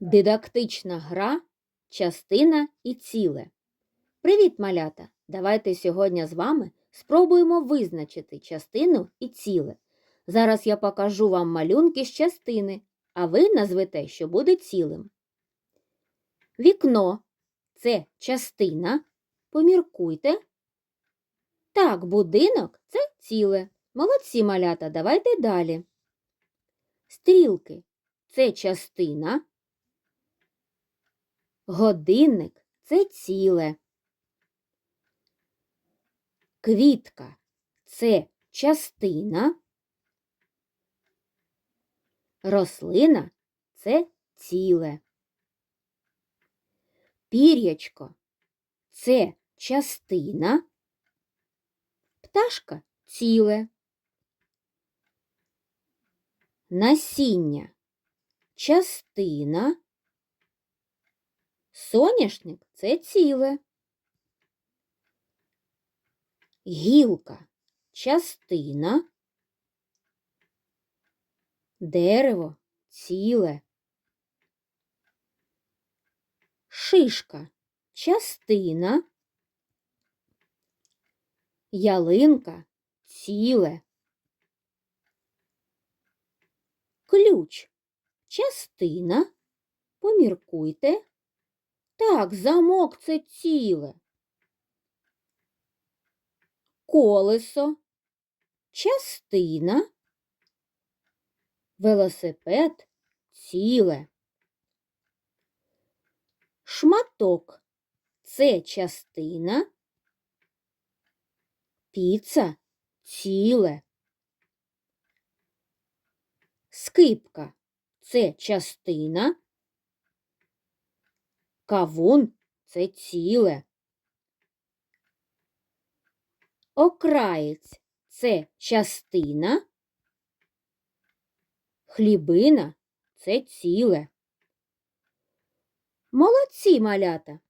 Дидактична гра, частина і ціле. Привіт, малята! Давайте сьогодні з вами спробуємо визначити частину і ціле. Зараз я покажу вам малюнки з частини, а ви назвете, що буде цілим. Вікно це частина. Поміркуйте. Так, будинок це ціле. Молодці малята, давайте далі. Стрілки це частина. Годинник це ціле. Квітка це частина. Рослина це ціле. Пір'ячко це частина. Пташка ціле. Насіння частина. Соняшник це ціле. Гілка частина. Дерево ціле. Шишка частина. Ялинка ціле. Ключ частина. Поміркуйте. Так, замок це ціле. Колесо, частина, велосипед ціле. Шматок це частина, піца ціле. Скипка це частина. Кавун це ціле. Окраєць це частина. Хлібина це ціле. Молодці малята.